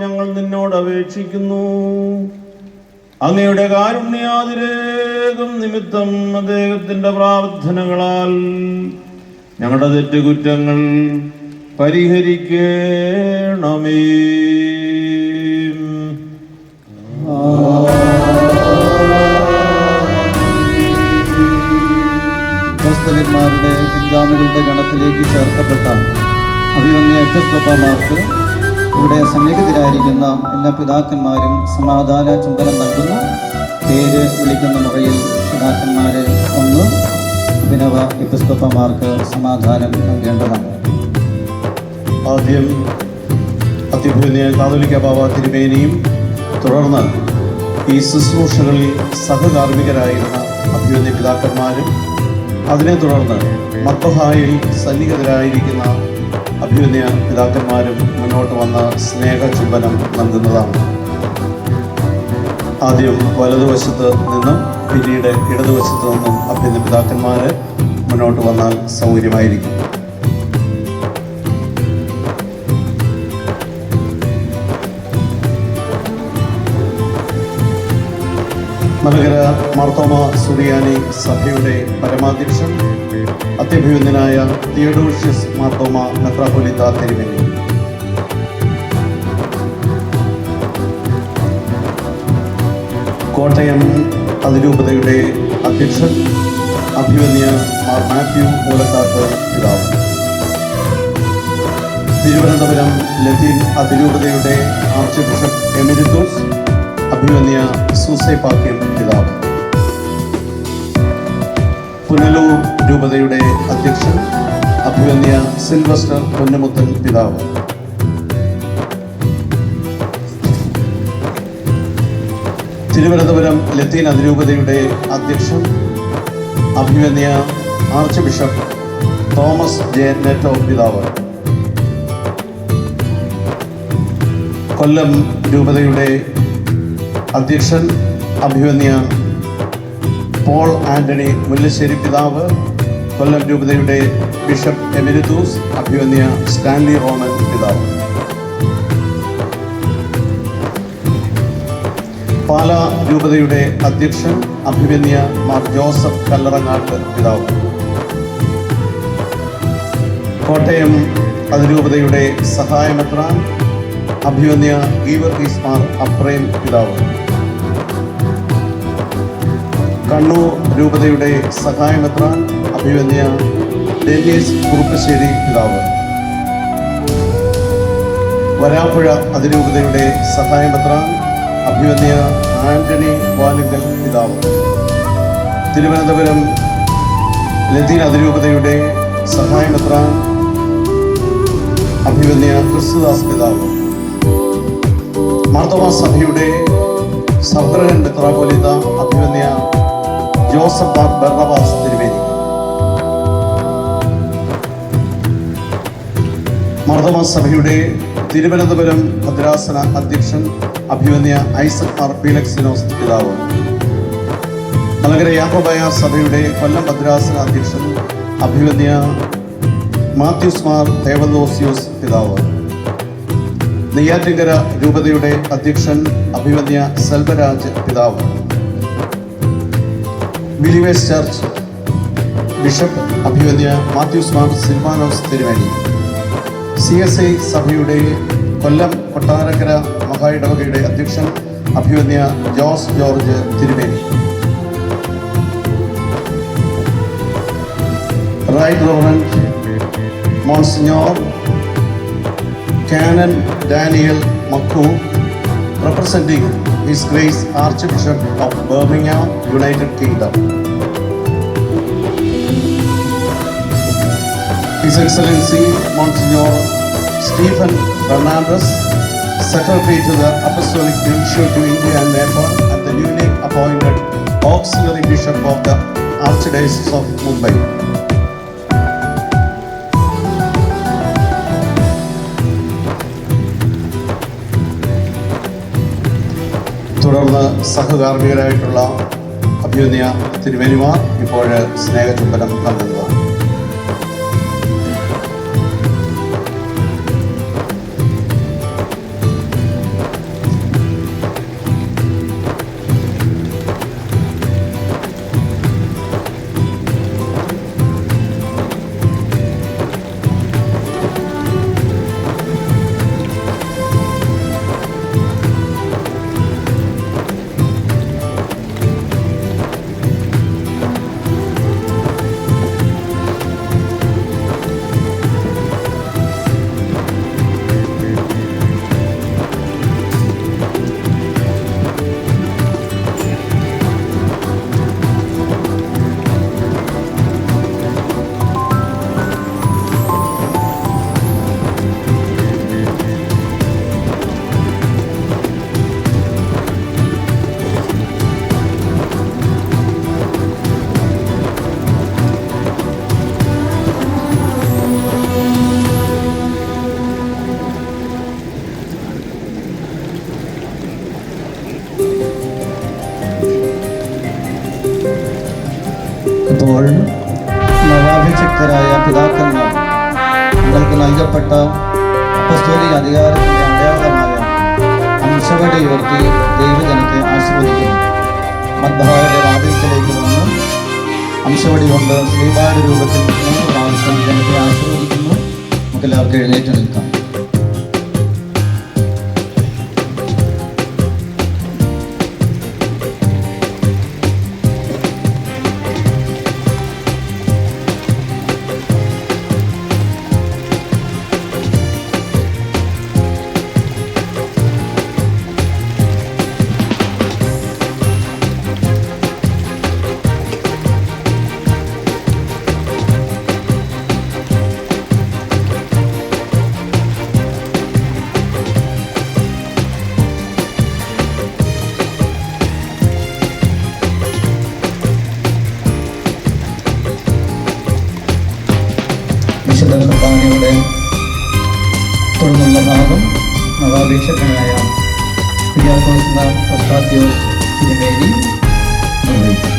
ഞങ്ങൾ നിന്നോട് അപേക്ഷിക്കുന്നു. അങ്ങയുടെ കാരുണ്യാതിരേകം നിമിത്തം അദ്ദേഹത്തിന്റെ പ്രാർത്ഥനകളാൽ ഞങ്ങളുടെ തെറ്റുകുറ്റങ്ങൾ പരിഹരിക്കണമേ. ഗണത്തിലേക്ക് ചേർക്കപ്പെട്ട അഭിമന്യ എപ്പിസ്കോപ്പമാർക്ക് ഇവിടെ സന്നിഹിതരായിരിക്കുന്ന എല്ലാ പിതാക്കന്മാരും സമാധാന ചുംബനം നൽകുന്നു. പേര് വിളിക്കുന്ന മുറയിൽ പിതാക്കന്മാരെ ഒന്ന് അഭിനവ എപ്പിസ്കോപ്പമാർക്ക് സമാധാനം നൽകേണ്ടതാണ്. ആദ്യം അതിഭൂതി കാതോലിക്ക ബാബ തിരുമേനിയും തുടർന്ന് ഈ ശുശ്രൂഷകളിൽ സഹകാർമ്മികരായിരുന്ന അഭ്യുന്നയ പിതാക്കന്മാരും അതിനെ തുടർന്ന് മത്തഹായിൽ സന്നിഹിതരായിരിക്കുന്ന അഭ്യുന്നയ പിതാക്കന്മാരും മുന്നോട്ട് വന്ന സ്നേഹചുംബനം നൽകുന്നതാണ് ആദ്യം വലതുവശത്ത് നിന്നും പിന്നീട് ഇടതുവശത്ത് നിന്നും അഭ്യുദയ പിതാക്കന്മാർ മുന്നോട്ട് വന്നാൽ സൗകര്യമായിരിക്കും. മലകര മാർത്തോമ സുറിയാനി സഭയുടെ പരമാധ്യക്ഷൻ അത്യഭിവന്ദനായ തിയഡോഷ്യസ് മാർത്തോമ മെത്രാപൊലിത്ത തിരുമേനി കോട്ടയം അതിരൂപതയുടെ അധ്യക്ഷൻ അഭിവന്യ മാർ മാത്യു മൂലക്കാട്ട് പിതാവ്. തിരുവനന്തപുരം ലത്തീൻ അതിരൂപതയുടെ ആർച്ച് ബിഷപ്പ് എമിരിത്തോസ് അഭിമന്യ സൂസൈ പാക്യം പിതാവ്. പുനലൂർ രൂപതയുടെ അധ്യക്ഷൻ അഭിമന്യ സിൽവസ്റ്റർ പൊന്നമുത്തൻ പിതാവ്. തിരുവനന്തപുരം ലത്തീൻ അതിരൂപതയുടെ അധ്യക്ഷൻ അഭിമന്യ archbishop Thomas J. Netto പിതാവ്. കൊല്ലം രൂപതയുടെ അധ്യക്ഷൻ അഭിമന്യ പോൾ ആന്റണി മുല്ലശ്ശേരി പിതാവ്. കൊല്ലം രൂപതയുടെ ബിഷപ്പ് എമിരിത്തൂസ് അഭിമന്യ സ്റ്റാൻലി റോമൻ പിതാവ്. പാല രൂപതയുടെ അധ്യക്ഷൻ അഭിമന്യ മാർ ജോസഫ് കല്ലറങ്ങാട്ട് പിതാവ്. കോട്ടയം അതിരൂപതയുടെ സഹായമെത്രാൻ അഭിമന്യ ഗീവർഗീസ് മാർ അപ്രേം പിതാവ്. കണ്ണൂർ രൂപതയുടെ സഹായമെത്ര? അഭിവന്യ ഡേനിയസ് കുറുപ്പശ്ശേരി പിതാവ്. വരാപ്പുഴ അതിരൂപതയുടെ സഹായമെത്ര? അഭിവന്യ ആന്റണി വാലുങ്കൽ പിതാവ്. തിരുവനന്തപുരം ലത്തീൻ അതിരൂപതയുടെ സഹായമെത്ര? അഭിവന്യ ക്രിസ്തുദാസ് പിതാവ്. മാർത്തവാ സഭയുടെ സബ്രഹൻ മെത്രാപോലിത അഭിമന്യ ജോസഫ് ബാർ ബർണവാസ് തിരുവേദി മർദ്ദമ സഭയുടെ തിരുവനന്തപുരം ഭദ്രാസന അധ്യക്ഷൻ അഭിമന്യ ഐസക് ആർ ഫീലക്സിനോസ് പിതാവ്. മലകര യാക്കോബായ സഭയുടെ കൊല്ലം ഭദ്രാസന അധ്യക്ഷൻ അഭിമന്യ മാത്യൂസ് മാർ ദേവദോസിയോസ് പിതാവ്. നെയ്യാറ്റിങ്കര രൂപതയുടെ അധ്യക്ഷൻ അഭിമന്യ സെൽവരാജ് പിതാവ്. ബിലിവേസ് ചർച്ച് ബിഷപ്പ് അഭിമന്യ മാത്യൂസ് മാം സിൽമാനോസ് തിരുവേണി. സി എസ് ഐ സഭയുടെ കൊല്ലം കൊട്ടാരക്കര മഹായിടവകയുടെ അധ്യക്ഷൻ അഭിവന്യ ജോസ് ജോർജ് തിരുമേനി right reverend monsignor Canon Daniel Makku representing His Grace Archbishop of Birmingham, United Kingdom. His Excellency Monsignor Stephen Fernandez, Secretary to the Apostolic Nuncio to India and Nepal, and the newly appointed Auxiliary Bishop of the Archdiocese of Mumbai. തുടർന്ന് സഹകാർമ്മികരായിട്ടുള്ള അഭ്യുദയ തിരുമേനിമാർ ഇപ്പോൾ സ്നേഹചുംബനം പറയുമ്പോഴും നവാഭിഷിക്തരായ പിതാക്കന്മാർ നിങ്ങൾക്ക് നൽകപ്പെട്ട അപസ്തോലിക അധികാരത്തിന്റെ അടയാളമായ അംശവടി ഉയർത്തി ദൈവജനത്തെ ആശീർവദിക്കുന്നു. മദ്ഭാവയുടെ വാതിലേക്ക് വന്ന്. അംശവടി കൊണ്ട് ശ്രീപാട രൂപത്തിൽ മൂന്ന് പ്രാവശ്യം ജനത്തെ ആശീർവദിക്കുന്നു. നമുക്ക് എല്ലാവർക്കും എഴുന്നേറ്റ് നിൽക്കാം. നവാപേക്ഷകനായ കുര്യാക്കോസ് പശ്ചാത്യോസ് തിരുമേനി നിർവഹിക്കും